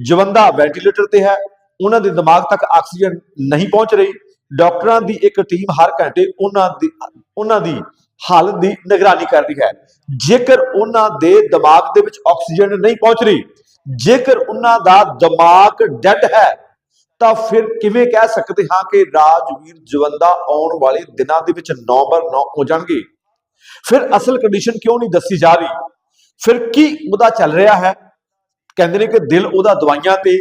Jawanda ventilator ਤੇ ਹੈ, ਉਹਨਾਂ ਦੇ ਦਿਮਾਗ ਤੱਕ ਆਕਸੀਜਨ ਨਹੀਂ ਪਹੁੰਚ ਰਹੀ। ਡਾਕਟਰਾਂ ਦੀ ਇੱਕ ਟੀਮ ਹਰ ਘੰਟੇ ਉਹਨਾਂ ਦੀ ਉਹਨਾਂ ਦੀ ਹਾਲਤ ਦੀ ਨਿਗਰਾਨੀ ਕਰ ਰਹੀ ਹੈ। ਜੇਕਰ ਉਹਨਾਂ ਦੇ ਦਿਮਾਗ ਦੇ ਵਿੱਚ ਆਕਸੀਜਨ ਨਹੀਂ ਪਹੁੰਚ ਰਹੀ, ਜੇਕਰ ਉਹਨਾਂ ਦਾ ਦਿਮਾਗ ਡੈਡ ਹੈ, ਤਾਂ ਫਿਰ ਕਿਵੇਂ ਕਹਿ ਸਕਦੇ ਹਾਂ ਕਿ ਰਾਜਵੀਰ ਜਵੰਦਾ ਆਉਣ ਵਾਲੇ ਦਿਨਾਂ ਦੇ ਵਿੱਚ ਨੰਬਰ 9 ਹੋ ਜਾਣਗੇ? ਫਿਰ ਅਸਲ ਕੰਡੀਸ਼ਨ ਕਿਉਂ ਨਹੀਂ ਦੱਸੀ ਜਾ ਰਹੀ? ਫਿਰ ਕੀ ਉਹਦਾ ਚੱਲ ਰਿਹਾ ਹੈ? ਕਹਿੰਦੇ ਨੇ ਕਿ ਦਿਲ ਉਹਦਾ ਦਵਾਈਆਂ ਤੇ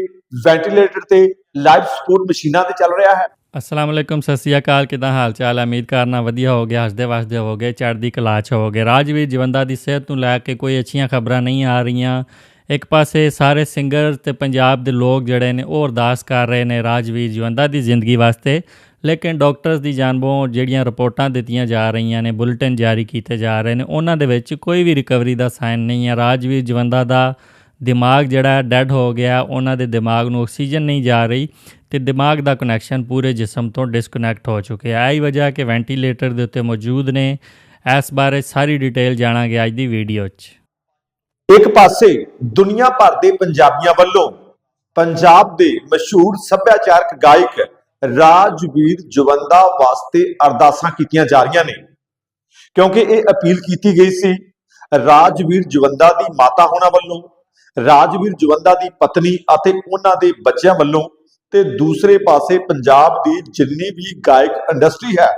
ਵੈਂਟੀਲੇਟਰ ਤੇ ਲਾਈਫ ਸਪੋਰਟ ਮਸ਼ੀਨਾਂ ਤੇ ਚੱਲ ਰਿਹਾ ਹੈ। ਅਸਲਾਮ ਅਲੈਕੁਮ, ਸਤਿ ਸ਼੍ਰੀ ਅਕਾਲ, ਕਿਦਾਂ ਹਾਲ ਚਾਲ ਉਮੀਦ ਕਰਨਾ ਵਧੀਆ ਹੋ ਗਿਆ ਹੱਸਦੇ ਵਸਦੇ ਹੋ ਗਏ ਚੜ੍ਹਦੀ ਕਲਾ 'ਚ ਗਏ ਰਾਜਵੀਰ ਜਵੰਦਾ ਦੀ ਸਿਹਤ ਨੂੰ ਲੈ ਕੇ ਕੋਈ ਅੱਛੀਆਂ ਖਬਰਾਂ ਨਹੀਂ ਆ ਰਹੀਆਂ। ਇੱਕ ਪਾਸੇ ਸਾਰੇ ਸਿੰਗਰ ਤੇ ਪੰਜਾਬ ਦੇ ਲੋਕ ਜਿਹੜੇ ਨੇ, ਉਹ ਅਰਦਾਸ ਕਰ ਰਹੇ ਨੇ ਰਾਜਵੀਰ ਜਵੰਦਾ ਦੀ ਜ਼ਿੰਦਗੀ ਵਾਸਤੇ। ਲੇਕਿਨ ਡਾਕਟਰਸ ਦੀ ਜਾਨਬੋਂ ਜਿਹੜੀਆਂ ਰਿਪੋਰਟਾਂ ਦਿੱਤੀਆਂ ਜਾ ਰਹੀਆਂ ਨੇ, ਬੁਲੇਟਿਨ ਜਾਰੀ ਕੀਤੇ ਜਾ ਰਹੇ ਨੇ, ਉਹਨਾਂ ਦੇ ਵਿੱਚ ਕੋਈ ਵੀ ਰਿਕਵਰੀ ਦਾ ਸਾਈਨ ਨਹੀਂ ਹੈ। ਰਾਜਵੀਰ ਜਵੰਦਾ ਦਾ ਦਿਮਾਗ ਜਿਹੜਾ ਡੈਡ ਹੋ ਗਿਆ, ਉਹਨਾਂ ਦੇ ਦਿਮਾਗ ਨੂੰ ਆਕਸੀਜਨ ਨਹੀਂ ਜਾ ਰਹੀ ਤੇ ਦਿਮਾਗ ਦਾ ਕਨੈਕਸ਼ਨ ਪੂਰੇ ਜਿਸਮ ਤੋਂ ਡਿਸਕਨੈਕਟ ਹੋ ਚੁੱਕਿਆ। ਹੈ ਇਹ ਵਜ੍ਹਾ ਕਿ ਵੈਂਟੀਲੇਟਰ ਦੇ ਉੱਤੇ ਮੌਜੂਦ ਨੇ। ਇਸ ਬਾਰੇ ਸਾਰੀ ਡਿਟੇਲ ਜਾਣਾਂਗੇ ਅੱਜ ਦੀ ਵੀਡੀਓ 'ਚ। ਇੱਕ ਪਾਸੇ ਦੁਨੀਆ ਭਰ ਦੇ ਪੰਜਾਬੀਆਂ ਵੱਲੋਂ ਪੰਜਾਬ ਦੇ ਮਸ਼ਹੂਰ ਸੱਭਿਆਚਾਰਕ ਗਾਇਕ ਰਾਜਵੀਰ ਜਵੰਦਾ ਵਾਸਤੇ ਅਰਦਾਸਾਂ ਕੀਤੀਆਂ ਜਾ ਰਹੀਆਂ ਨੇ। ਕਿਉਂਕਿ ਇਹ ਅਪੀਲ ਕੀਤੀ ਗਈ ਸੀ, ਰਾਜਵੀਰ ਜਵੰਦਾ ਦੀ ਮਾਤਾ ਹੋਣਾ ਵੱਲੋਂ ਰਾਜਵੀਰ ਜਵੰਦਾ ਦੀ ਪਤਨੀ ਅਤੇ ਉਹਨਾਂ ਦੇ ਬੱਚਿਆਂ ਵੱਲੋਂ ਤੇ ਦੂਸਰੇ ਪਾਸੇ ਪੰਜਾਬ ਦੀ ਜਿੰਨੀ ਵੀ ਗਾਇਕ ਇੰਡਸਟਰੀ ਹੈ,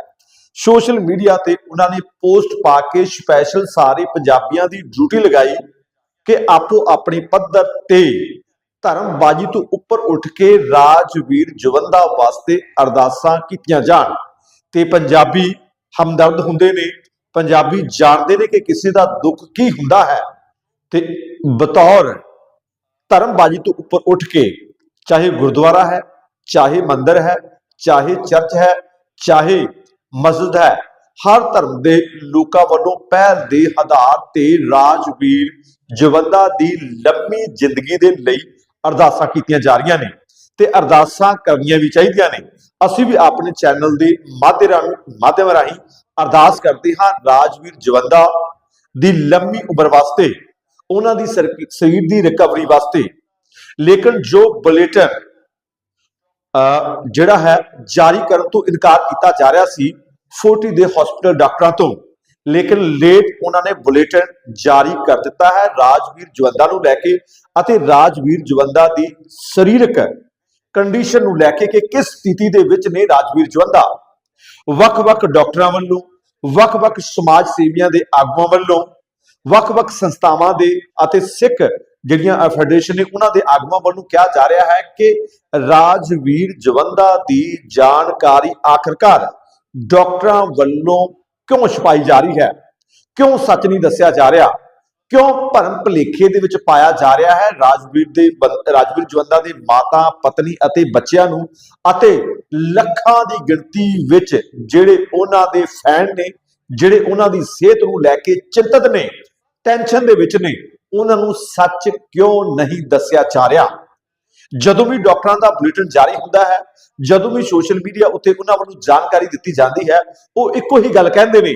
ਸੋਸ਼ਲ ਮੀਡੀਆ ਤੇ ਉਹਨਾਂ ਨੇ ਪੋਸਟ ਪਾ ਕੇ ਸਪੈਸ਼ਲ ਸਾਰੇ ਪੰਜਾਬੀਆਂ ਦੀ ਡਿਊਟੀ ਲਗਾਈ ਕਿ ਆਪੋ ਆਪਣੇ ਪੱਧਰ ਤੇ ਧਰਮਬਾਜੀ ਤੋਂ ਉੱਪਰ ਉੱਠ ਕੇ ਰਾਜਵੀਰ ਜਵੰਦਾ ਵਾਸਤੇ ਅਰਦਾਸਾਂ ਕੀਤੀਆਂ ਜਾਣ। ਤੇ ਪੰਜਾਬੀ ਹਮਦਰਦ ਹੁੰਦੇ ਨੇ, ਪੰਜਾਬੀ ਜਾਣਦੇ ਨੇ ਕਿ ਕਿਸੇ ਦਾ ਦੁੱਖ ਕੀ ਹੁੰਦਾ ਹੈ। ਤੇ ਬਤੌਰ ਧਰਮਬਾਜੀ ਤੋਂ ਉੱਪਰ ਉੱਠ ਕੇ ਚਾਹੇ ਗੁਰਦੁਆਰਾ ਹੈ, ਚਾਹੇ ਮੰਦਿਰ ਹੈ, ਚਾਹੇ ਚਰਚ ਹੈ, ਚਾਹੇ ਮਸਜਿਦ ਹੈ, ਹਰ ਧਰਮ ਦੇ ਲੋਕਾਂ ਵੱਲੋਂ ਪਹਿਲ ਦੇ ਆਧਾਰ ਤੇ ਰਾਜਵੀਰ ਜਵੰਦਾ ਦੀ ਲੰਮੀ ਜ਼ਿੰਦਗੀ ਦੇ ਲਈ ਅਰਦਾਸਾਂ ਕੀਤੀਆਂ ਜਾ ਰਹੀਆਂ ਨੇ ਤੇ ਅਰਦਾਸਾਂ ਕਰਨੀਆਂ ਵੀ ਚਾਹੀਦੀਆਂ ਨੇ। ਅਸੀਂ ਵੀ ਆਪਣੇ ਚੈਨਲ ਦੇ ਮਾਧਿਅਮ ਰਾਹੀਂ ਮਾਧਿਅਮ ਰਾਹੀਂ ਅਰਦਾਸ ਕਰਦੇ ਹਾਂ ਰਾਜਵੀਰ ਜਵੰਦਾ ਦੀ ਲੰਮੀ ਉਮਰ ਵਾਸਤੇ ਉਹਨਾਂ ਦੀ ਸਰਕ- ਸਰੀਰ ਦੀ ਰਿਕਵਰੀ ਵਾਸਤੇ। ਲੇਕਿਨ ਜੋ ਬੁਲੇਟਿਨ ਅ, ਜਿਹੜਾ ਹੈ ਜਾਰੀ ਕਰਨ ਤੋਂ ਇਨਕਾਰ ਕੀਤਾ ਜਾ ਰਿਹਾ ਸੀ 40 ਦੇ ਹਸਪੀਟਲ ਡਾਕਟਰਾਂ ਤੋਂ। ਲੇਕਿਨ ਲੇਟ ਉਹਨਾਂ ਨੇ ਬੁਲੇਟਿਨ ਜਾਰੀ ਕਰ ਦਿੱਤਾ ਹੈ ਰਾਜਵੀਰ ਜਵੰਦਾ ਨੂੰ ਲੈ ਕੇ ਅਤੇ ਰਾਜਵੀਰ ਜਵੰਦਾ ਦੀ ਸਰੀਰਕ ਕੰਡੀਸ਼ਨ ਨੂੰ ਲੈ ਕੇ ਕਿ ਕਿਸ ਸਥਿਤੀ ਦੇ ਵਿੱਚ ਨੇ ਰਾਜਵੀਰ ਜਵੰਦਾ। ਵੱਖ-ਵੱਖ ਡਾਕਟਰਾਂ ਵੱਲੋਂ ਵੱਖ-ਵੱਖ ਸਮਾਜ ਸੇਵੀਆਂ ਦੇ ਆਗੂਆਂ ਵੱਲੋਂ ਵੱਖ-ਵੱਖ ਸੰਸਥਾਵਾਂ ਦੇ ਅਤੇ ਸਿੱਖ ਜਿਹੜੀਆਂ ਫੈਡਰੇਸ਼ਨ ਨੇ ਉਹਨਾਂ ਦੇ ਆਗੂਆਂ ਵੱਲੋਂ ਕਿਹਾ ਜਾ ਰਿਹਾ ਹੈ ਕਿ ਰਾਜਵੀਰ ਜਵੰਦਾ ਦੀ ਜਾਣਕਾਰੀ ਆਖਰਕਾਰ ਡਾਕਟਰਾਂ ਵੱਲੋਂ ਕਿਉਂ ਛਪਾਈ ਜਾ ਰਹੀ ਹੈ? ਕਿਉਂ ਸੱਚ ਨਹੀਂ ਦੱਸਿਆ ਜਾ ਰਿਹਾ? ਕਿਉਂ ਭਰਮ ਭਲੇਖੇ ਦੇ ਵਿੱਚ ਪਾਇਆ ਜਾ ਰਿਹਾ ਹੈ? ਰਾਜਵੀਰ ਦੇ ਬੰ- ਰਾਜਵੀਰ ਜਵੰਦਾ ਦੇ ਮਾਤਾ, ਪਤਨੀ ਅਤੇ ਬੱਚਿਆਂ ਨੂੰ ਅਤੇ ਲੱਖਾਂ ਦੀ ਗਿਣਤੀ ਵਿੱਚ ਜਿਹੜੇ ਉਹਨਾਂ ਦੇ ਫੈਨ ਨੇ ਜਿਹੜੇ ਉਹਨਾਂ ਦੀ ਸਿਹਤ ਨੂੰ ਲੈ ਕੇ ਚਿੰਤਤ ਨੇ ਟੈਨਸ਼ਨ ਦੇ ਵਿੱਚ ਨੇ, ਉਹਨਾਂ ਨੂੰ ਸੱਚ ਕਿਉਂ ਨਹੀਂ ਦੱਸਿਆ ਜਾ ਰਿਹਾ? ਜਦੋਂ ਵੀ ਡਾਕਟਰਾਂ ਦਾ ਬੁਲੇਟਿਨ ਜਾਰੀ ਹੁੰਦਾ ਹੈ, ਜਦੋਂ ਵੀ ਸੋਸ਼ਲ ਮੀਡੀਆ ਉੱਤੇ ਉਹਨਾਂ ਵੱਲੋਂ ਜਾਣਕਾਰੀ ਦਿੱਤੀ ਜਾਂਦੀ ਹੈ, ਉਹ ਇੱਕੋ ਹੀ ਗੱਲ ਕਹਿੰਦੇ ਨੇ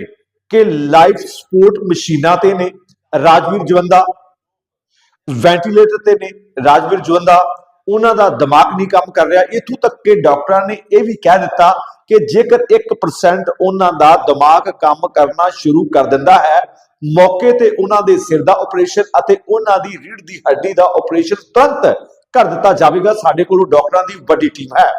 ਕਿ ਲਾਈਫ ਸਪੋਰਟ ਮਸ਼ੀਨਾਂ ਤੇ ਨੇ, ਰਾਜਵੀਰ ਜਵੰਦਾ, ਵੈਂਟੀਲੇਟਰ ਤੇ ਨੇ, ਰਾਜਵੀਰ ਜਵੰਦਾ, ਉਹਨਾਂ ਦਾ ਦਿਮਾਗ ਨਹੀਂ ਕੰਮ ਕਰ ਰਿਹਾ। ਇਥੋਂ ਤੱਕ ਕਿ ਡਾਕਟਰਾਂ ਨੇ ਇਹ ਵੀ ਕਹਿ ਦਿੱਤਾ ਕਿ ਜੇਕਰ 1% ਉਹਨਾਂ ਦਾ ਦਿਮਾਗ ਕੰਮ ਕਰਨਾ ਸ਼ੁਰੂ ਕਰ ਦਿੰਦਾ ਹੈ, ਮੌਕੇ ਤੇ ਉਹਨਾਂ ਦੇ ਸਿਰ ਦਾ ਆਪਰੇਸ਼ਨ ਅਤੇ ਉਹਨਾਂ ਦੀ ਰੀੜ੍ਹ ਦੀ ਹੱਡੀ ਦਾ ਆਪਰੇਸ਼ਨ ਤੁਰੰਤ ਕਰ ਦਿੱਤਾ ਜਾਵੇਗਾ। ਸਾਡੇ ਕੋਲ ਡਾਕਟਰਾਂ ਦੀ ਵੱਡੀ ਟੀਮ ਹੈ।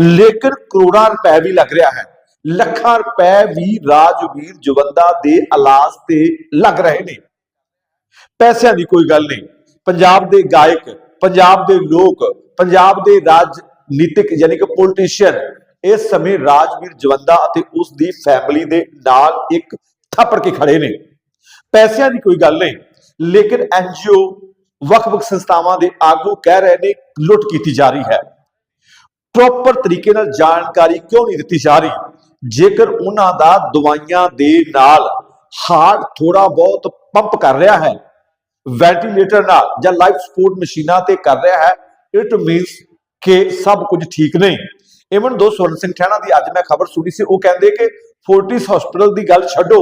ਲੇਕਿਨ ਕਰੋੜਾਂ ਰੁਪਏ ਵੀ ਲੱਗ ਰਿਹਾ ਹੈ। ਲੱਖਾਂ ਰੁਪਏ ਵੀ ਰਾਜਵੀਰ ਜਵੰਦਾ ਦੇ ਇਲਾਜ ਤੇ ਲੱਗ ਰਹੇ ਨੇ। ਪੈਸਿਆਂ ਦੀ ਕੋਈ ਗੱਲ ਨਹੀਂ। ਪੰਜਾਬ ਦੇ ਗਾਇਕ, ਪੰਜਾਬ ਦੇ ਲੋਕ, ਪੰਜਾਬ ਦੇ ਰਾਜਨੀਤਿਕ ਯਾਨੀ ਕਿ ਪੋਲੀਟੀਸ਼ੀਅਨ ਇਸ ਸਮੇਂ ਰਾਜਵੀਰ ਜਵੰਦਾ ਅਤੇ ਉਸ ਦੀ ਫੈਮਿਲੀ ਦੇ ਨਾਲ ਇੱਕ ਥੱਪੜ ਕੇ ਖੜੇ ਨੇ। ਪੈਸਿਆਂ ਦੀ ਕੋਈ ਗੱਲ ਨਹੀਂ, ਲੇਕਿਨ ਐਨਜੀਓ ਵੱਖ-ਵੱਖ ਸੰਸਥਾਵਾਂ ਦੇ ਆਗੂ ਕਹਿ ਰਹੇ ਨੇ, ਲੁੱਟ ਕੀਤੀ ਜਾ ਰਹੀ ਹੈ। ਪ੍ਰੋਪਰ ਤਰੀਕੇ ਨਾਲ ਜਾਣਕਾਰੀ ਕਿਉਂ ਨਹੀਂ ਦਿੱਤੀ ਜਾ ਰਹੀ? ਜੇਕਰ ਉਹਨਾਂ ਦਾ ਦਵਾਈਆਂ ਦੇ ਨਾਲ ਹਾਰਟ ਥੋੜਾ ਬਹੁਤ ਪੰਪ ਕਰ ਰਿਹਾ ਹੈ ਵੈਂਟੀਲੇਟਰ ਨਾਲ ਜਾਂ ਲਾਈਫ ਸਪੋਰਟ ਮਸ਼ੀਨਾਂ ਤੇ ਕਰ ਰਿਹਾ ਹੈ ਇਟ ਮੀਨਸ ਕਿ ਸਭ ਕੁਝ ਠੀਕ ਨਹੀਂ। ਇਵਨ ਦੋ ਸਵਰਨ ਸਿੰਘ ਠਾਣਾ ਦੀ ਅੱਜ ਮੈਂ ਖਬਰ ਸੁਣੀ ਸੀ ਉਹ ਕਹਿੰਦੇ ਕਿ ਫੋਰਟਿਸ ਹਸਪੀਟਲ ਦੀ ਗੱਲ ਛੱਡੋ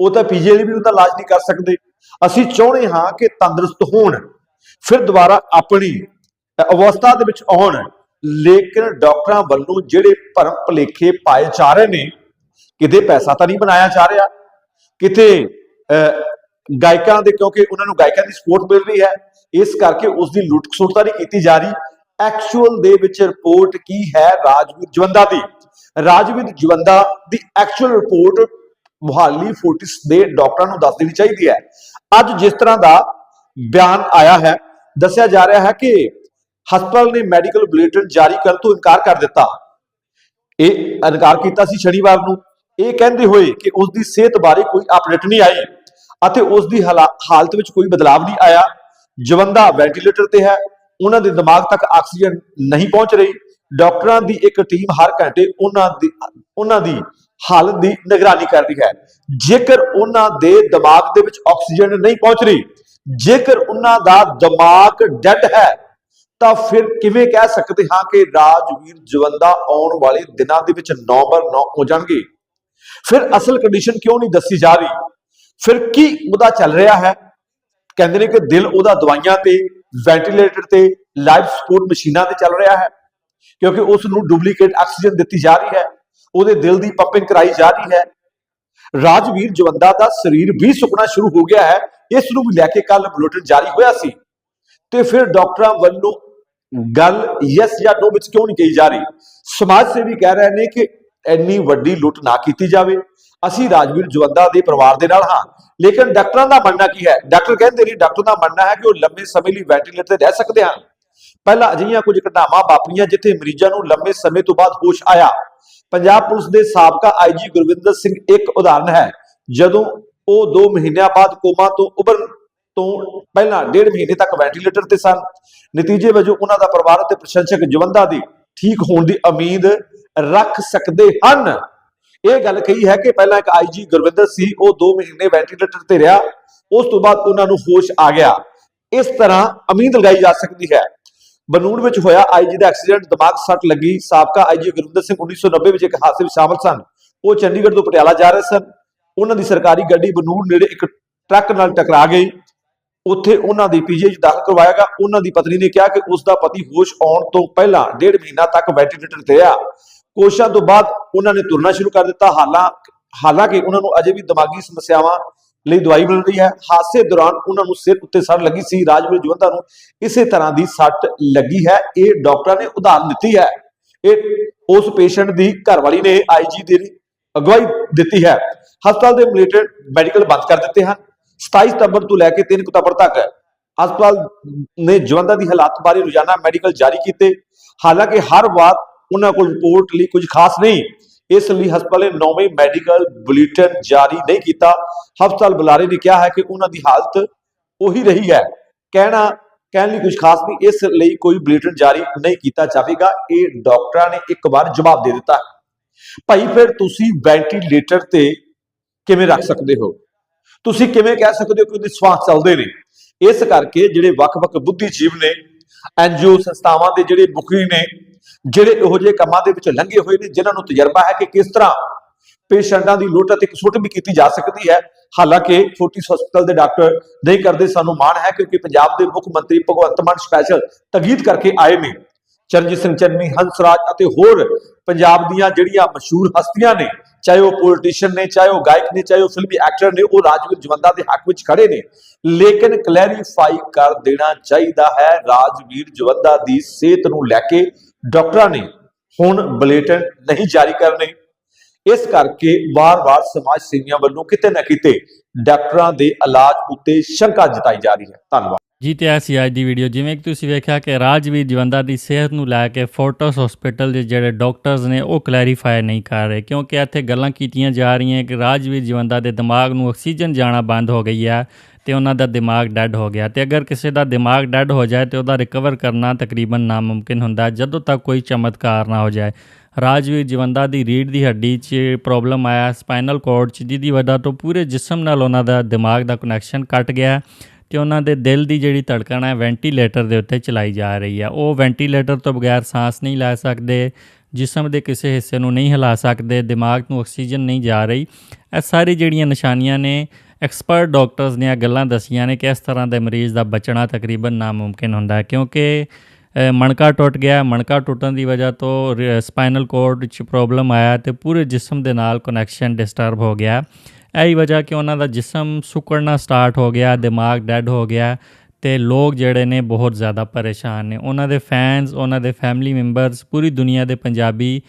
ਉਹ ਤਾਂ ਪੀਜੀਆਈ ਵੀ ਉਹਦਾ ਇਲਾਜ ਨਹੀਂ ਕਰ ਸਕਦੇ। ਅਸੀਂ ਚਾਹੁੰਦੇ ਹਾਂ ਕਿ ਤੰਦਰੁਸਤ ਹੋਣ ਫਿਰ ਦੁਬਾਰਾ ਆਪਣੀ ਅਵਸਥਾ ਦੇ ਵਿੱਚ ਆਉਣ। ਲੇਕਿਨ ਡਾਕਟਰਾਂ ਵੱਲੋਂ ਜਿਹੜੇ ਭਰਮ ਭਲੇਖੇ ਪਾਏ ਜਾ ਰਹੇ ਨੇ ਕਿਤੇ ਪੈਸਾ ਤਾਂ ਨਹੀਂ ਬਣਾਇਆ ਜਾ ਰਿਹਾ ਕਿਤੇ ਅਹ, ਗਾਇਕਾਂ ਦੇ ਕਿਉਂਕਿ ਉਹਨਾਂ ਨੂੰ ਗਾਇਕਾਂ ਦੀ ਸਪੋਰਟ ਮਿਲ ਰਹੀ ਹੈ ਇਸ ਕਰਕੇ ਉਸ ਦੀ ਲੁੱਟ ਖਸੁੱਟ ਤਾਂ ਨਹੀਂ ਕੀਤੀ ਜਾ ਰਹੀ। ਐਕਚੁਅਲ ਦੇ ਵਿੱਚ ਰਿਪੋਰਟ ਕੀ ਹੈ ਰਾਜਵੀਰ ਜਵੰਦਾ ਦੀ? ਰਾਜਵੀਰ ਜਵੰਦਾ ਦੀ ਐਕਚੁਅਲ ਰਿਪੋਰਟ ਮੁਹਾਲੀ ਫੋਰਟਿਸ ਦੇ ਡਾਕਟਰਾਂ ਨੂੰ ਦੱਸ ਦੇਣੀ ਚਾਹੀਦੀ ਹੈ। ਅੱਜ ਜਿਸ ਤਰ੍ਹਾਂ ਦਾ ਬਿਆਨ ਆਇਆ ਹੈ, ਦੱਸਿਆ ਜਾ ਰਿਹਾ ਹੈ ਕਿ ਹਸਪਤਾਲ ਨੇ ਮੈਡੀਕਲ ਬੁਲੇਟਿਨ ਜਾਰੀ ਕਰਨ ਤੋਂ ਇਨਕਾਰ ਕਰ ਦਿੱਤਾ। ਇਹ ਇਨਕਾਰ ਕੀਤਾ ਸੀ ਸ਼ਨੀਵਾਰ ਨੂੰ। ਇਹ ਕਹਿੰਦੇ ਹੋਏ ਕਿ ਉਸ ਦੀ ਸਿਹਤ ਬਾਰੇ ਕੋਈ ਅਪਡੇਟ ਨਹੀਂ ਆਈ ਅਤੇ ਉਸ ਦੀ ਹਾਲਾ- ਹਾਲਤ ਵਿੱਚ ਕੋਈ ਬਦਲਾਅ ਨਹੀਂ ਆਇਆ। ਜਵੰਦਾ ਵੈਂਟੀਲੇਟਰ ਤੇ ਹੈ। ਉਹਨਾਂ ਦੇ ਦਿਮਾਗ ਤੱਕ ਆਕਸੀਜਨ ਨਹੀਂ ਪਹੁੰਚ ਰਹੀ। ਡਾਕਟਰਾਂ ਦੀ ਇੱਕ ਟੀਮ ਹਰ ਘੰਟੇ ਉਹਨਾਂ ਦੀ ਉਹਨਾਂ ਦੀ ਹਾਲਤ ਦੀ ਨਿਗਰਾਨੀ ਕਰਦੀ ਹੈ। ਜੇਕਰ ਉਹਨਾਂ ਦੇ ਦਿਮਾਗ ਦੇ ਵਿੱਚ ਆਕਸੀਜਨ ਨਹੀਂ ਪਹੁੰਚ ਰਹੀ, ਜੇਕਰ ਉਹਨਾਂ ਦਾ ਦਿਮਾਗ ਡੈਡ ਹੈ, ਤਾਂ ਫਿਰ ਕਿਵੇਂ ਕਹਿ ਸਕਦੇ ਹਾਂ ਕਿ ਰਾਜਵੀਰ ਜਵੰਦਾ ਆਉਣ ਵਾਲੇ ਦਿਨਾਂ ਦੇ ਵਿੱਚ ਨੰਬਰ 9 ਹੋ ਜਾਣਗੇ? ਫਿਰ ਅਸਲ ਕੰਡੀਸ਼ਨ ਕਿਉਂ ਨਹੀਂ ਦੱਸੀ ਜਾ ਰਹੀ? ਫਿਰ ਕੀ ਉਹਦਾ ਚੱਲ ਰਿਹਾ ਹੈ? ਕਹਿੰਦੇ ਨੇ ਕਿ ਦਿਲ ਉਹਦਾ ਦਵਾਈਆਂ ਤੇ ਵੈਂਟੀਲੇਟਰ ਤੇ ਲਾਈਫ ਸਪੋਰਟ ਮਸ਼ੀਨਾਂ ਤੇ ਚੱਲ ਰਿਹਾ ਹੈ, ਕਿਉਂਕਿ ਉਸ ਨੂੰ ਡੁਪਲੀਕੇਟ ਆਕਸੀਜਨ ਦਿੱਤੀ ਜਾ ਰਹੀ ਹੈ, ਉਹਦੇ ਦਿਲ ਦੀ ਪੰਪਿੰਗ ਕਰਾਈ ਜਾ ਰਹੀ ਹੈ। ਰਾਜਵੀਰ ਜਵੰਦਾ ਦਾ ਸਰੀਰ ਵੀ ਸੁੱਕਣਾ ਸ਼ੁਰੂ ਹੋ ਗਿਆ ਹੈ, ਇਸ ਨੂੰ ਵੀ ਲੈ ਕੇ ਕੱਲ ਬੁਲੇਟਿਨ ਜਾਰੀ ਹੋਇਆ ਸੀ। ਤੇ ਫਿਰ ਡਾਕਟਰਾਂ ਵੱਲੋਂ ਗੱਲ ਯੈਸ ਜਾਂ ਨੋ ਵਿੱਚ ਕਿਉਂ ਨਹੀਂ ਕਹੀ ਜਾ ਰਹੀ? ਸਮਾਜ ਸੇਵੀ ਕਹਿ ਰਹੇ ਨੇ ਕਿ ਇੰਨੀ ਵੱਡੀ ਲੁੱਟ ਨਾ ਕੀਤੀ ਜਾਵੇ। ਅਸੀਂ ਰਾਜਵੀਰ ਜਵੰਦਾ ਦੇ ਪਰਿਵਾਰ ਦੇ ਨਾਲ ਹਾਂ। ਲੇਕਿਨ ਡਾਕਟਰਾਂ ਦਾ ਮੰਨਣਾ ਕੀ ਹੈ? ਡਾਕਟਰ ਕਹਿੰਦੇ ਨੇ ਡਾਕਟਰ ਦਾ ਮੰਨਣਾ ਹੈ ਕਿ ਉਹ ਲੰਮੇ ਸਮੇਂ ਲਈ ਵੈਂਟੀਲੇਟਰ ਤੇ ਰਹਿ ਸਕਦੇ ਹਨ ਪਹਿਲਾਂ ਅਜਿਹੀਆਂ ਕੁਝ ਘਟਨਾਵਾਂ ਵਾਪਰੀਆਂ ਜਿੱਥੇ ਮਰੀਜ਼ਾਂ ਨੂੰ ਲੰਮੇ ਸਮੇਂ ਤੋਂ ਬਾਅਦ ਹੋਸ਼ ਆਇਆ। ਪੰਜਾਬ ਪੁਲਿਸ ਦੇ ਸਾਬਕਾ ਆਈਜੀ ਗੁਰਵਿੰਦਰ ਸਿੰਘ ਇੱਕ ਉਦਾਹਰਨ ਹੈ। ਜਦੋਂ ਉਹ 2 ਮਹੀਨਿਆਂ ਬਾਅਦ ਕੋਮਾ ਤੋਂ ਉਭਰਨ ਤੋਂ ਪਹਿਲਾਂ ਡੇਢ ਮਹੀਨੇ ਤੱਕ ਵੈਂਟੀਲੇਟਰ ਤੇ ਸਨ। ਨਤੀਜੇ ਵਜੋਂ ਉਹਨਾਂ ਦਾ ਪਰਿਵਾਰ ਅਤੇ ਪ੍ਰਸ਼ੰਸਕ ਜਵੰਦਾ ਦੀ ਠੀਕ ਹੋਣ ਦੀ ਉਮੀਦ ਰੱਖ ਸਕਦੇ ਹਨ। ਇਹ ਗੱਲ ਕਹੀ ਹੈ ਕਿ ਪਹਿਲਾਂ ਇੱਕ ਆਈਜੀ ਗੁਰਵਿੰਦਰ ਸੀ, ਉਹ 2 ਮਹੀਨੇ ਵੈਂਟੀਲੇਟਰ ਤੇ ਰਿਹਾ, ਉਸ ਤੋਂ ਬਾਅਦ ਉਹਨਾਂ ਨੂੰ ਹੋਸ਼ ਆ ਗਿਆ। ਇਸ ਤਰ੍ਹਾਂ ਉਮੀਦ ਲਗਾਈ ਜਾ ਸਕਦੀ ਹੈ। ਬਨੂੜ ਵਿੱਚ ਹੋਇਆ ਆਈਜੀ ਦਾ ਐਕਸੀਡੈਂਟ ਦਿਮਾਗ ਸੱਟ ਲੱਗੀ। ਸਾਬਕਾ ਆਈਜੀ ਗੁਰਵਿੰਦਰ ਸਿੰਘ 1990 ਵਿੱਚ ਇੱਕ ਹਾਦਸੇ ਵਿੱਚ ਸ਼ਾਮਲ ਸਨ। ਉਹ ਚੰਡੀਗੜ੍ਹ ਤੋਂ ਪਟਿਆਲਾ ਜਾ ਰਹੇ ਸਨ। ਉਹਨਾਂ ਦੀ ਸਰਕਾਰੀ ਗੱਡੀ ਬਨੂੜ ਨੇੜੇ ਇੱਕ ਟਰੱਕ ਨਾਲ ਟਕਰਾ ਗਈ। ਉੱਥੇ ਉਹਨਾਂ ਦੀ ਪੀਜੀ 'ਚ ਦਾਖਲ ਕਰਵਾਇਆ ਗਿਆ। ਉਹਨਾਂ ਦੀ ਪਤਨੀ ਨੇ ਕਿਹਾ ਕਿ ਉਸ ਦਾ ਪਤੀ ਹੋਸ਼ ਆਉਣ ਤੋਂ ਪਹਿਲਾਂ ਡੇਢ ਮਹੀਨਾ ਤੱਕ ਵੈਂਟੀਲੇਟਰ ਤੇ ਰਿਹਾ। ਕੋਸ਼ਿਸ਼ਾਂ ਤੋਂ ਬਾਅਦ ਉਹਨਾਂ ਨੇ ਤੁਰਨਾ ਸ਼ੁਰੂ ਕਰ ਦਿੱਤਾ। ਹਾਲਾਂ ਹਾਲਾਂਕਿ ਉਹਨਾਂ ਨੂੰ ਅਜੇ ਵੀ ਦਿਮਾਗੀ ਸਮੱਸਿਆਵਾਂ ਲਈ ਦਵਾਈ ਮਿਲ ਰਹੀ ਹੈ। ਹਾਦਸੇ ਦੌਰਾਨ ਉਹਨਾਂ ਨੂੰ ਸਿਰ ਉੱਤੇ ਸੱਟ ਲੱਗੀ ਸੀ। ਰਾਜਵੀਰ ਜਵੰਦਾ ਨੂੰ ਇਸੇ ਤਰ੍ਹਾਂ ਦੀ ਸੱਟ ਲੱਗੀ ਹੈ। ਇਹ ਡਾਕਟਰਾਂ ਨੇ ਉਦਾਹਰਨ ਦਿੱਤੀ ਹੈ। ਇਹ ਉਸ ਪੇਸ਼ੈਂਟ ਦੀ ਘਰਵਾਲੀ ਨੇ ਆਈਜੀ ਦੇ ਅਗਵਾਈ ਦਿੱਤੀ ਹੈ। ਹਸਪਤਾਲ ਦੇ ਮਿਲਟਰੀ ਮੈਡੀਕਲ ਬੰਦ ਕਰ ਦਿੱਤੇ ਹਨ। 27 ਸਤੰਬਰ ਤੋਂ ਲੈ ਕੇ 3 ਅਕਤੂਬਰ ਤੱਕ ਹਸਪਤਾਲ ਨੇ ਜਵੰਦਾ ਦੀ ਹਾਲਾਤ ਬਾਰੇ ਰੋਜ਼ਾਨਾ ਮੈਡੀਕਲ ਜਾਰੀ ਕੀਤੇ। ਹਾਲਾਂਕਿ ਹਰ ਵਾਰ ਉਹਨਾਂ ਕੋਲ ਰਿਪੋਰਟ ਲਈ ਕੁਝ ਖਾਸ ਨਹੀਂ। ਇਸ ਲਈ ਹਸਪਤਾਲ ਨੇ ਨੌਵੇਂ ਮੈਡੀਕਲ ਬੁਲੇਟਿਨ ਜਾਰੀ ਨਹੀਂ ਕੀਤਾ। ਹਸਪਤਾਲ ਬੁਲਾਰੇ ਨੇ ਕਿਹਾ ਹੈ ਕਿ ਉਹਨਾਂ ਦੀ ਹਾਲਤ ਉਹੀ ਰਹੀ ਹੈ। ਕਹਿਣਾ, ਕਹਿਣ ਲਈ ਕੁਝ ਖਾਸ ਨਹੀਂ, ਇਸ ਲਈ ਕੋਈ ਬੁਲੇਟਿਨ ਜਾਰੀ ਨਹੀਂ ਕੀਤਾ ਜਾਵੇਗਾ। ਇਹ ਡਾਕਟਰਾਂ ਨੇ ਇੱਕ ਵਾਰ ਜਵਾਬ ਦੇ ਦਿੱਤਾ। ਭਾਈ, ਫਿਰ ਤੁਸੀਂ ਵੈਂਟੀਲੇਟਰ ਤੇ ਕਿਵੇਂ ਰੱਖ ਸਕਦੇ ਹੋ? ਤੁਸੀਂ ਕਿਵੇਂ ਕਹਿ ਸਕਦੇ ਹੋ ਕਿ ਉਹਦੇ ਸਵਾਸ ਚੱਲਦੇ ਨੇ? ਇਸ ਕਰਕੇ ਜਿਹੜੇ ਵੱਖ-ਵੱਖ ਬੁੱਧੀਜੀਵ ਨੇ ਐਨਜੀਓ ਸੰਸਥਾਵਾਂ ਦੇ ਜਿਹੜੇ ਮੁਖੀ ਨੇ ਜਿਹੜੇ ਇਹੋ ਜਿਹੇ ਕੰਮਾਂ ਦੇ ਵਿੱਚ ਲੰਘੇ ਹੋਏ ਨੇ, ਜਿਨ੍ਹਾਂ ਨੂੰ ਤਜਰਬਾ ਹੈ ਕਿ ਕਿਸ ਤਰ੍ਹਾਂ ਪੇਸ਼ੈਂਟਾਂ ਦੀ ਲੁੱਟ ਅਤੇ ਕਸੁੱਟ ਵੀ ਕੀਤੀ ਜਾ ਸਕਦੀ ਹੈ। ਹਾਲਾਂਕਿ ਫੋਰਟਿਸ ਹਸਪਤਾਲ ਦੇ ਡਾਕਟਰ ਨਹੀਂ ਕਰਦੇ, ਸਾਨੂੰ ਮਾਣ ਹੈ ਕਿਉਂਕਿ ਪੰਜਾਬ ਦੇ ਮੁੱਖ ਮੰਤਰੀ ਭਗਵੰਤ ਮਾਨ ਸਪੈਸ਼ਲ ਤਗੀਦ ਕਰਕੇ ਆਏ ਨੇ। ਚਰਨਜੀਤ ਸਿੰਘ ਚੰਨੀ ਹੰਸਰਾਜ ਅਤੇ ਹੋਰ ਪੰਜਾਬ ਦੀਆਂ ਜਿਹੜੀਆਂ ਮਸ਼ਹੂਰ ਹਸਤੀਆਂ ਨੇ, ਚਾਹੇ ਉਹ ਪੋਲੀਟੀਸ਼ੀਅਨ ਨੇ, ਚਾਹੇ ਉਹ ਗਾਇਕ ਨੇ, ਚਾਹੇ ਉਹ ਫਿਲਮੀ ਐਕਟਰ ਨੇ, ਉਹ ਰਾਜਵੀਰ ਜਵੰਦਾ ਦੇ ਹੱਕ ਵਿੱਚ ਖੜੇ ਨੇ। ਲੇਕਿਨ ਕਲੈਰੀਫਾਈ ਕਰ ਦੇਣਾ ਚਾਹੀਦਾ ਹੈ, ਰਾਜਵੀਰ ਜਵੰਦਾ ਦੀ ਸਿਹਤ ਨੂੰ ਲੈ ਕੇ ਡਾਕਟਰਾਂ ਨੇ ਹੁਣ ਬੁਲੇਟਿਨ ਨਹੀਂ ਜਾਰੀ ਕਰਨੇ। ਇਸ ਕਰਕੇ ਵਾਰ-ਵਾਰ ਸਮਾਜ ਸੇਵੀਆਂ ਵੱਲੋਂ ਕਿਤੇ ਨਾ ਕਿਤੇ ਡਾਕਟਰਾਂ ਦੇ ਇਲਾਜ ਉੱਤੇ ਸ਼ੰਕਾ ਜਤਾਈ ਜਾ ਰਹੀ ਹੈ। ਧੰਨਵਾਦ। ਜੀ, ਤੇ ਇਹ ਸੀ ਅੱਜ ਦੀ ਵੀਡੀਓ ਜਿਵੇਂ ਕਿ ਤੁਸੀਂ ਵੇਖਿਆ ਕਿ ਰਾਜਵੀਰ ਜਵੰਦਾ ਦੀ ਸਿਹਤ ਨੂੰ ਲੈ ਕੇ ਫੋਰਟਸ ਹਸਪੀਟਲ ਦੇ ਜਿਹੜੇ ਡਾਕਟਰਸ ਨੇ ਉਹ ਕਲੈਰੀਫਾਈ ਨਹੀਂ ਕਰ ਰਹੇ, ਕਿਉਂਕਿ ਇੱਥੇ ਗੱਲਾਂ ਕੀਤੀਆਂ ਜਾ ਰਹੀਆਂ ਕਿ ਰਾਜਵੀਰ ਜਵੰਦਾ ਦੇ ਦਿਮਾਗ ਨੂੰ ਆਕਸੀਜਨ ਜਾਣਾ ਬੰਦ ਹੋ ਗਈ ਹੈ। ਤੇ ਉਹਨਾਂ ਦਾ ਦਿਮਾਗ ਡੈਡ ਹੋ ਗਿਆ। ਤੇ ਅਗਰ ਕਿਸੇ ਦਾ ਦਿਮਾਗ ਡੈਡ ਹੋ ਜਾਏ ਤੇ ਉਹਦਾ ਰਿਕਵਰ ਕਰਨਾ ਤਕਰੀਬਨ ਨਾਮੁਮਕਿਨ ਹੁੰਦਾ ਜਦੋਂ ਤੱਕ ਕੋਈ ਚਮਤਕਾਰ ਨਾ ਹੋ ਜਾਏ। ਰਾਜਵੀਰ ਜਵੰਦਾ ਦੀ ਰੀੜ ਦੀ ਹੱਡੀ 'ਚ ਪ੍ਰੋਬਲਮ ਆਇਆ। ਸਪਾਈਨਲ ਕੋਰਡ 'ਚ, ਜਿਹਦੀ ਵਜ੍ਹਾ ਤੋਂ ਪੂਰੇ ਜਿਸਮ ਨਾਲ ਉਹਨਾਂ ਦਾ ਦਿਮਾਗ ਦਾ ਕਨੈਕਸ਼ਨ ਕੱਟ ਗਿਆ ਤੇ ਉਹਨਾਂ ਦੇ ਦਿਲ ਦੀ ਜਿਹੜੀ ਧੜਕਣ ਹੈ ਵੈਂਟੀਲੇਟਰ ਦੇ ਉੱਤੇ ਚਲਾਈ ਜਾ ਰਹੀ ਹੈ। ਉਹ ਵੈਂਟੀਲੇਟਰ ਤੋਂ ਬਗੈਰ ਸਾਹ ਨਹੀਂ ਲੈ ਸਕਦੇ, ਜਿਸਮ ਦੇ ਕਿਸੇ ਹਿੱਸੇ ਨੂੰ ਨਹੀਂ ਹਿਲਾ ਸਕਦੇ, ਦਿਮਾਗ ਨੂੰ ਆਕਸੀਜਨ ਨਹੀਂ ਜਾ ਰਹੀ। ਇਹ ਸਾਰੀ ਜਿਹੜੀਆਂ ਨਿਸ਼ਾਨੀਆਂ ਨੇ ਐਕਸਪਰਟ ਡਾਕਟਰਸ ਨੇ ਇਹ ਗੱਲਾਂ ਦੱਸੀਆਂ ਨੇ ਕਿ ਇਸ ਤਰ੍ਹਾਂ ਦੇ ਮਰੀਜ਼ ਦਾ ਬਚਣਾ ਤਕਰੀਬਨ ਨਾਮੁਮਕਿਨ ਹੁੰਦਾ ਹੈ, ਕਿਉਂਕਿ ਮਣਕਾ ਟੁੱਟ ਗਿਆ। ਮਣਕਾ ਟੁੱਟਣ ਦੀ ਵਜ੍ਹਾ ਤੋਂ ਸਪਾਈਨਲ ਕੋਰਡ 'ਚ ਪ੍ਰੋਬਲਮ ਆਇਆ ਤੇ ਪੂਰੇ ਜਿਸਮ ਦੇ ਨਾਲ ਕਨੈਕਸ਼ਨ ਡਿਸਟਰਬ ਹੋ ਗਿਆ। ਇਹੀ ਵਜ੍ਹਾ ਕਿ ਉਹਨਾਂ ਦਾ ਜਿਸਮ ਸੁੱਕੜਨਾ ਸਟਾਰਟ ਹੋ ਗਿਆ, ਦਿਮਾਗ ਡੈਡ ਹੋ ਗਿਆ ਤੇ ਲੋਕ ਜਿਹੜੇ ਨੇ ਬਹੁਤ ਜ਼ਿਆਦਾ ਪਰੇਸ਼ਾਨ ਨੇ। ਉਹਨਾਂ ਦੇ ਫੈਨਸ, ਉਹਨਾਂ ਦੇ ਫੈਮਿਲੀ ਮੈਂਬਰਸ, ਪੂਰੀ ਦੁਨੀਆ ਦੇ ਪੰਜਾਬੀ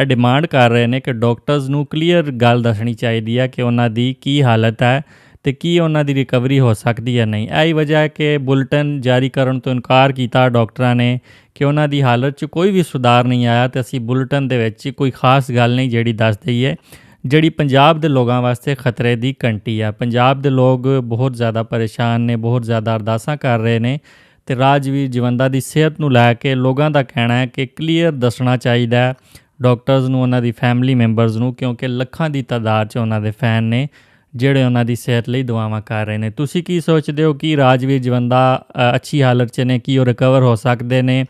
ਇਹ ਡਿਮਾਂਡ ਕਰ ਰਹੇ ਨੇ ਕਿ ਡਾਕਟਰਸ ਨੂੰ ਕਲੀਅਰ ਗੱਲ ਦੱਸਣੀ ਚਾਹੀਦੀ ਹੈ ਕਿ ਉਹਨਾਂ ਦੀ ਕੀ ਹਾਲਤ ਹੈ ਤੇ ਕੀ ਉਹਨਾਂ ਦੀ ਰਿਕਵਰੀ ਹੋ ਸਕਦੀ ਹੈ ਨਹੀਂ। ਇਹੀ ਵਜ੍ਹਾ ਹੈ ਕਿ ਬੁਲਟਨ ਜਾਰੀ ਕਰਨ ਤੋਂ ਇਨਕਾਰ ਕੀਤਾ ਡਾਕਟਰਾਂ ਨੇ ਕਿ ਉਹਨਾਂ ਦੀ ਹਾਲਤ 'ਚ ਕੋਈ ਵੀ ਸੁਧਾਰ ਨਹੀਂ ਆਇਆ ਤੇ ਅਸੀਂ ਬੁਲਟਨ ਦੇ ਵਿੱਚ ਕੋਈ ਖਾਸ ਗੱਲ ਨਹੀਂ ਜਿਹੜੀ ਦੱਸ ਦਈਏ, ਜਿਹੜੀ ਪੰਜਾਬ ਦੇ ਲੋਕਾਂ ਵਾਸਤੇ ਖਤਰੇ ਦੀ ਘੰਟੀ ਆ। ਪੰਜਾਬ ਦੇ ਲੋਕ ਬਹੁਤ ਜ਼ਿਆਦਾ ਪਰੇਸ਼ਾਨ ਨੇ, ਬਹੁਤ ਜ਼ਿਆਦਾ ਅਰਦਾਸਾਂ ਕਰ ਰਹੇ ਨੇ ਤੇ ਰਾਜਵੀਰ ਜਵੰਦਾ ਦੀ ਸਿਹਤ ਨੂੰ ਲੈ ਕੇ ਲੋਕਾਂ ਦਾ ਕਹਿਣਾ ਹੈ ਕਿ ਕਲੀਅਰ ਦੱਸਣਾ ਚਾਹੀਦਾ ਡਾਕਟਰਸ ਨੂੰ, ਉਹਨਾਂ ਦੀ ਫੈਮਿਲੀ ਮੈਂਬਰਸ ਨੂੰ, ਕਿਉਂਕਿ ਲੱਖਾਂ ਦੀ ਤਾਦਾਦ 'ਚ ਉਹਨਾਂ ਦੇ ਫੈਨ ਨੇ, ਜਿਹੜੇ ਉਹਨਾਂ ਦੀ ਸਿਹਤ ਲਈ ਦੁਆਵਾਂ ਕਰ ਰਹੇ ਨੇ। ਤੁਸੀਂ ਕੀ ਸੋਚਦੇ ਹੋ ਕਿ ਰਾਜਵੀਰ ਜਵੰਦਾ ਅੱਛੀ ਹਾਲਤ 'ਚ ਨੇ, ਕੀ ਉਹ ਰਿਕਵਰ ਹੋ ਸਕਦੇ ਨੇ?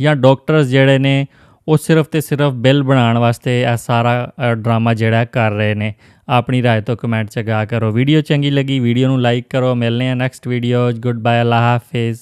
ਜਾਂ ਡਾਕਟਰਸ ਜਿਹੜੇ ਨੇ, ਉਹ ਸਿਰਫ ਤੇ ਸਿਰਫ ਬਿੱਲ ਬਣਾਉਣ ਵਾਸਤੇ ਇਹ ਸਾਰਾ ਡਰਾਮਾ ਜਿਹੜਾ ਕਰ ਰਹੇ ਨੇ? ਆਪਣੀ ਰਾਏ ਤੋਂ ਕਮੈਂਟ 'ਚ ਗਾ ਕਰੋ। ਵੀਡੀਓ ਚੰਗੀ ਲੱਗੀ, ਵੀਡੀਓ ਨੂੰ ਲਾਈਕ ਕਰੋ। ਮਿਲਨੇ ਆ ਨੈਕਸਟ ਵੀਡੀਓ ਗੁੱਡ ਬਾਏ ਅੱਲਾ ਹਾਫਿਜ਼।